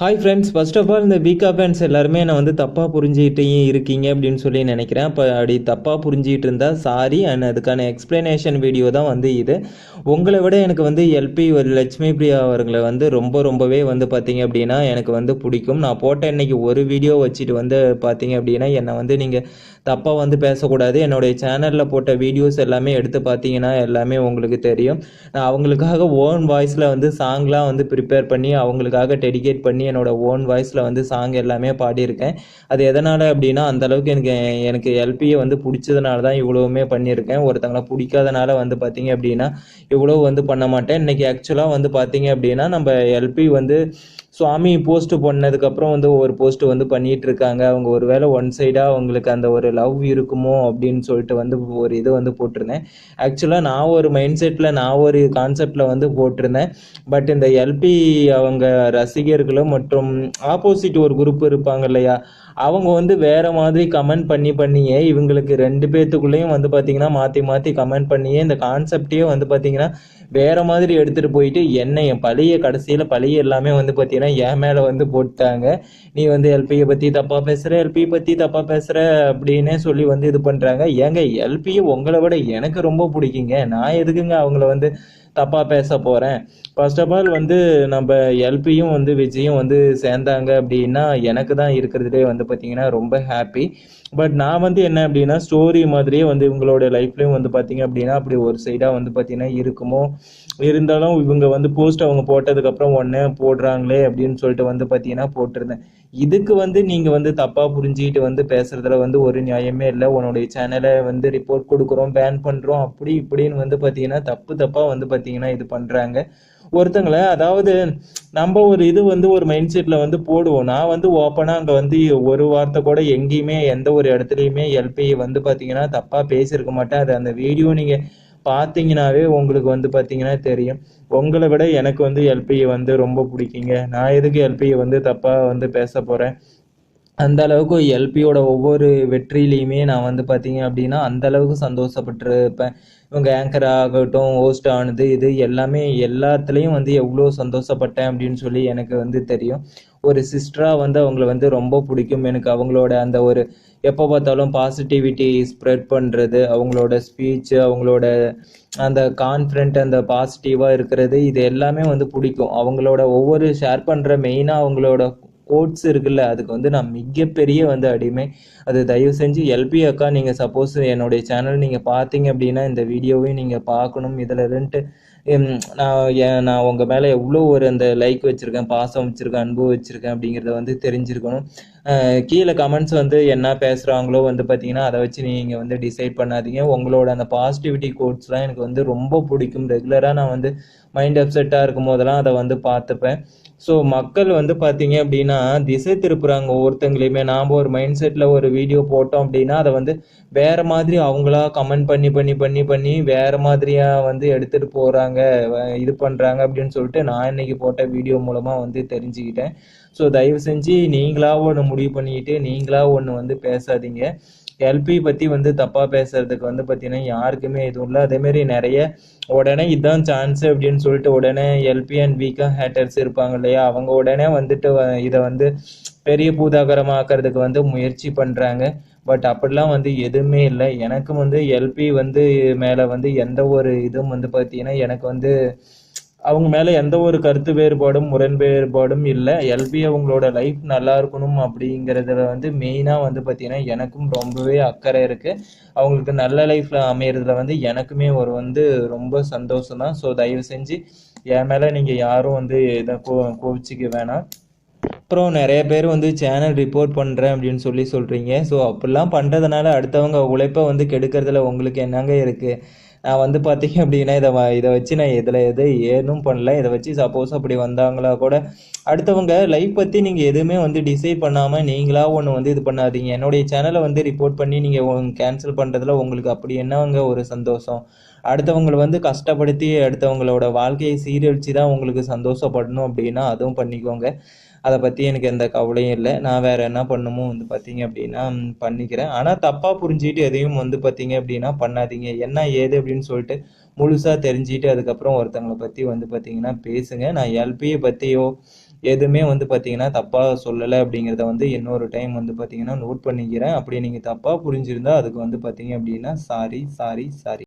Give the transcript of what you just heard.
Hi friends first of all இந்த பீகா fans எல்லாருமே நான் வந்து தப்பாக புரிஞ்சுக்கிட்டே இருக்கீங்க அப்படின்னு சொல்லி நினைக்கிறேன். அப்போ அப்படி தப்பாக புரிஞ்சிகிட்டு இருந்தால் சாரி அண்ட் அதுக்கான எக்ஸ்ப்ளனேஷன் வீடியோ தான் வந்து இது. உங்களை விட எனக்கு வந்து எல்பி ஒரு லட்சுமி பிரியா அவர்களை வந்து ரொம்ப ரொம்பவே வந்து பார்த்தீங்க அப்படின்னா எனக்கு வந்து பிடிக்கும். நான் போட்ட இன்னைக்கு ஒரு வீடியோ வச்சுட்டு வந்து பார்த்தீங்க அப்படின்னா என்னை வந்து நீங்கள் தப்பாக வந்து பேசக்கூடாது. என்னுடைய சேனலில் போட்ட வீடியோஸ் எல்லாமே எடுத்து பார்த்தீங்கன்னா எல்லாமே உங்களுக்கு தெரியும். நான் அவங்களுக்காக ஓன் வாய்ஸில் வந்து சாங்லாம் வந்து ப்ரிப்பேர் பண்ணி அவங்களுக்காக டெடிகேட் பண்ணி என்னோடய ஓன் வாய்ஸில் வந்து சாங் எல்லாமே பாடியிருக்கேன். அது எதனால் அப்படின்னா அந்தளவுக்கு எனக்கு எனக்கு எல்பியை வந்து பிடிச்சதுனால தான் இவ்வளவுமே பண்ணியிருக்கேன். ஒருத்தங்களை பிடிக்காதனால வந்து பார்த்தீங்க அப்படின்னா இவ்வளோ வந்து பண்ண மாட்டேன். இன்னைக்கு ஆக்சுவலாக வந்து பார்த்தீங்க அப்படின்னா நம்ம எல்பி வந்து சுவாமி போஸ்ட் பண்ணதுக்கப்புறம் வந்து ஒரு போஸ்ட் வந்து பண்ணிட்டு இருக்காங்க அவங்க ஒருவேளை ஒன் சைடாக அவங்களுக்கு அந்த ஒரு லவ் இருக்குமோ அப்படின்னு சொல்லிட்டு வந்து ஒரு இது வந்து போட்டிருந்தேன். ஆக்சுவலாக நான் ஒரு மைண்ட் செட்டில் நான் ஒரு கான்செப்டில் வந்து போட்டிருந்தேன். பட் இந்த எல்பி அவங்க ரசிகர்களும் மற்றும் ஆப்போசிட் ஒரு குரூப் இருப்பாங்க இல்லையா அவங்க வந்து வேற மாதிரி கமெண்ட் பண்ணி பண்ணியே இவங்களுக்கு ரெண்டு பேர்த்துக்குள்ளேயும் வந்து பார்த்தீங்கன்னா மாற்றி மாற்றி கமெண்ட் பண்ணியே இந்த கான்செப்டையே வந்து பார்த்தீங்கன்னா வேற மாதிரி எடுத்துகிட்டு போயிட்டு என்ன என் பழைய கடைசியில் பழைய எல்லாமே வந்து பார்த்தீங்கன்னா என் மேலே வந்து போட்டாங்க நீ வந்து எல்பியை பற்றி தப்பாக பேசுகிற எல்பியை பற்றி தப்பாக பேசுகிற அப்படின்னே சொல்லி வந்து இது பண்ணுறாங்க ஏங்க எல்பியை உங்களை விட எனக்கு ரொம்ப பிடிக்குங்க. நான் எதுக்குங்க அவங்கள வந்து தப்பாக பேச போகிறேன் ஃபர்ஸ்ட் ஆஃப் ஆல் வந்து நம்ம எல்பியும் வந்து விஜயும் வந்து சேர்ந்தாங்க அப்படின்னா எனக்கு தான் இருக்கிறதுலே வந்து பார்த்தீங்கன்னா ரொம்ப ஹாப்பி பட் நான் வந்து என்ன அப்படின்னா ஸ்டோரி மாதிரியே வந்து இவங்களோட லைஃப்லேயும் வந்து பார்த்தீங்க அப்படின்னா அப்படி ஒரு சைடாக வந்து பார்த்தீங்கன்னா இருக்குமோ? இருந்தாலும் இவங்க வந்து போஸ்ட் அவங்க போட்டதுக்கப்புறம் ஒன்று போடுறாங்களே அப்படின்னு சொல்லிட்டு வந்து பார்த்தீங்கன்னா போட்டிருந்தேன். இதுக்கு வந்து நீங்கள் வந்து தப்பாக புரிஞ்சுக்கிட்டு வந்து பேசுறதுல வந்து ஒரு நியாயமே இல்லை. உன்னுடைய சேனலை வந்து ரிப்போர்ட் கொடுக்குறோம் பேன் பண்ணுறோம் அப்படி இப்படின்னு வந்து பார்த்தீங்கன்னா தப்பு தப்பாக வந்து பார்த்தீங்கன்னா பார்த்தீங்கன்னா இது பண்ணுறாங்க ஒருத்தங்களை அதாவது நம்ம ஒரு இது வந்து ஒரு மைண்ட் செட்டில் வந்து போடுவோம். நான் வந்து ஓப்பனாக அங்கே வந்து ஒரு வார்த்தை கூட எங்கேயுமே எந்த ஒரு இடத்துலையுமே எல்பியை வந்து பார்த்தீங்கன்னா தப்பாக பேசியிருக்க மாட்டேன். அது அந்த வீடியோ நீங்கள் பார்த்தீங்கன்னாவே உங்களுக்கு வந்து பார்த்தீங்கன்னா தெரியும். உங்களை விட எனக்கு வந்து எல்பியை வந்து ரொம்ப பிடிக்குங்க. நான் எதுக்கு எல்பியை வந்து தப்பாக வந்து பேச போகிறேன் அந்த அளவுக்கு எல்பியோட ஒவ்வொரு வெற்றிலையுமே நான் வந்து பார்த்தீங்க அப்படின்னா அந்த அளவுக்கு சந்தோஷப்பட்டிருப்பேன். இவங்க ஆங்கர் ஆகட்டும் ஹோஸ்ட் ஆனது இது எல்லாமே எல்லாத்துலேயும் வந்து எவ்வளோ சந்தோஷப்பட்டேன் அப்படின்னு சொல்லி எனக்கு வந்து தெரியும். ஒரு சிஸ்டராக வந்து அவங்கள வந்து ரொம்ப பிடிக்கும். எனக்கு அவங்களோட அந்த ஒரு எப்போ பார்த்தாலும் பாசிட்டிவிட்டி ஸ்ப்ரெட் பண்ணுறது அவங்களோட ஸ்பீச்சு அவங்களோட அந்த கான்ஃபிடென்ட் அந்த பாசிட்டிவாக இருக்கிறது இது எல்லாமே வந்து பிடிக்கும். அவங்களோட ஒவ்வொரு ஷேர் பண்ணுற மெயினாக அவங்களோட கோட்ஸ் இருக்குல்ல அதுக்கு வந்து நான் மிகப்பெரிய வந்து அடிமை. அது தயவு செஞ்சு எல்பி அக்கா நீங்கள் சப்போஸ் என்னுடைய சேனல் நீங்கள் பார்த்தீங்க அப்படின்னா இந்த வீடியோவையும் நீங்கள் பார்க்கணும். இதில் இருந்துட்டு நான் ஏன் நான் உங்கள் மேலே எவ்வளோ ஒரு அந்த லைக் வச்சுருக்கேன் பாசம் வச்சுருக்கேன் அன்பு வச்சுருக்கேன் அப்படிங்கிறத வந்து தெரிஞ்சிருக்கணும். கீழே கமெண்ட்ஸ் வந்து என்ன பேசுகிறாங்களோ வந்து பார்த்தீங்கன்னா அதை வச்சு நீங்கள் வந்து டிசைட் பண்ணாதீங்க. உங்களோட அந்த பாசிட்டிவிட்டி கோட்ஸ்லாம் எனக்கு வந்து ரொம்ப பிடிக்கும். ரெகுலராக நான் வந்து மைண்ட் அப்செட்டாக இருக்கும் போதெல்லாம் அதை வந்து பார்த்துப்பேன். ஸோ மக்கள் வந்து பார்த்தீங்க அப்படின்னா திசை திருப்புறாங்க ஒவ்வொருத்தங்களையுமே. நாம் ஒரு மைண்ட் செட்டில் ஒரு வீடியோ போட்டோம் அப்படின்னா அதை வந்து வேறு மாதிரி அவங்களா கமெண்ட் பண்ணி பண்ணி பண்ணி பண்ணி வேறு மாதிரியாக வந்து எடுத்துகிட்டு போகிறாங்க வ- இது பண்ணுறாங்க அப்படின்னு சொல்லிட்டு நான் இன்னைக்கு போட்ட வீடியோ மூலமாக வந்து தெரிஞ்சுக்கிட்டேன். ஸோ தயவு செஞ்சு நீங்களாக ஒன்று முடிவு பண்ணிக்கிட்டு நீங்களாக ஒன்று வந்து பேசாதீங்க. எல்பி பத்தி வந்து தப்பா பேசுறதுக்கு வந்து பார்த்தீங்கன்னா யாருக்குமே எதுவும் இல்லை. அதே மாதிரி நிறைய உடனே இதுதான் சான்ஸ் அப்படின்னு சொல்லிட்டு உடனே எல்பி அண்ட் வீக்கா ஹேட்டர்ஸ் இருப்பாங்க இல்லையா? அவங்க உடனே வந்துட்டு வ- இதை வந்து பெரிய பூதாகரமாக்குறதுக்கு வந்து முயற்சி பண்றாங்க. பட் அப்படிலாம் வந்து எதுவுமே இல்லை. எனக்கும் வந்து எல்பி வந்து மேலே வந்து எந்த ஒரு இதுவும் வந்து பார்த்தீங்கன்னா எனக்கு வந்து அவங்க மேலே எந்த ஒரு கருத்து வேறுபாடும் முரண் வேறுபாடும் இல்லை எல்பி அவங்களோட லைஃப் நல்லா இருக்கணும் அப்படிங்கிறதுல வந்து மெயினாக வந்து பார்த்தீங்கன்னா எனக்கும் ரொம்பவே அக்கறை இருக்குது அவங்களுக்கு நல்ல லைஃப்பில் அமையிறதுல வந்து எனக்குமே ஒரு வந்து ரொம்ப சந்தோஷம் தான். ஸோ தயவு செஞ்சு என் மேலே நீங்கள் யாரும் வந்து இதை கோ கோவிச்சிக்க வேணாம். அப்புறம் நிறைய பேர் வந்து சேனல் ரிப்போர்ட் பண்ணுறேன் அப்படின்னு சொல்லி சொல்கிறீங்க ஸோ அப்படிலாம் பண்ணுறதுனால அடுத்தவங்க உழைப்பை வந்து கெடுக்கிறதுல உங்களுக்கு என்னங்க இருக்குது நான் வந்து பார்த்தீங்க அப்படின்னா இதை வ- இதை வச்சு நான் இதில் எது ஏதும் பண்ணல. இதை வச்சு சப்போஸ் அப்படி வந்தாங்களா கூட அடுத்தவங்க லைஃப் பற்றி நீங்கள் எதுவுமே வந்து டிசைட் பண்ணாமல் நீங்களாக ஒன்று வந்து இது பண்ணாதீங்க. என்னுடைய சேனலை வந்து ரிப்போர்ட் பண்ணி நீங்கள் கேன்சல் பண்ணுறதுல உங்களுக்கு அப்படி என்னங்க ஒரு சந்தோஷம்? அடுத்தவங்களை வந்து கஷ்டப்படுத்தி அடுத்தவங்களோட வாழ்க்கையை சீரழிச்சு தான் உங்களுக்கு சந்தோஷப்படணும் அப்படின்னா அதுவும் பண்ணிக்கோங்க. அதை பற்றி எனக்கு எந்த கவலையும் இல்லை. நான் வேறு என்ன பண்ணுமோ வந்து பார்த்தீங்க அப்படின்னா பண்ணிக்கிறேன். ஆனால் தப்பாக புரிஞ்சுக்கிட்டு எதையும் வந்து பார்த்தீங்க அப்படின்னா பண்ணாதீங்க. என்ன ஏது அப்படின்னு சொல்லிட்டு முழுசாக தெரிஞ்சுக்கிட்டு அதுக்கப்புறம் ஒருத்தவங்களை பற்றி வந்து பார்த்தீங்கன்னா பேசுங்க. நான் எல்பியை பற்றியோ எதுவுமே வந்து பார்த்தீங்கன்னா தப்பாக சொல்லலை அப்படிங்கிறத வந்து இன்னொரு டைம் வந்து பார்த்தீங்கன்னா நோட் பண்ணிக்கிறேன். அப்படி நீங்கள் தப்பாக புரிஞ்சிருந்தா அதுக்கு வந்து பார்த்தீங்க அப்படின்னா சாரி சாரி சாரி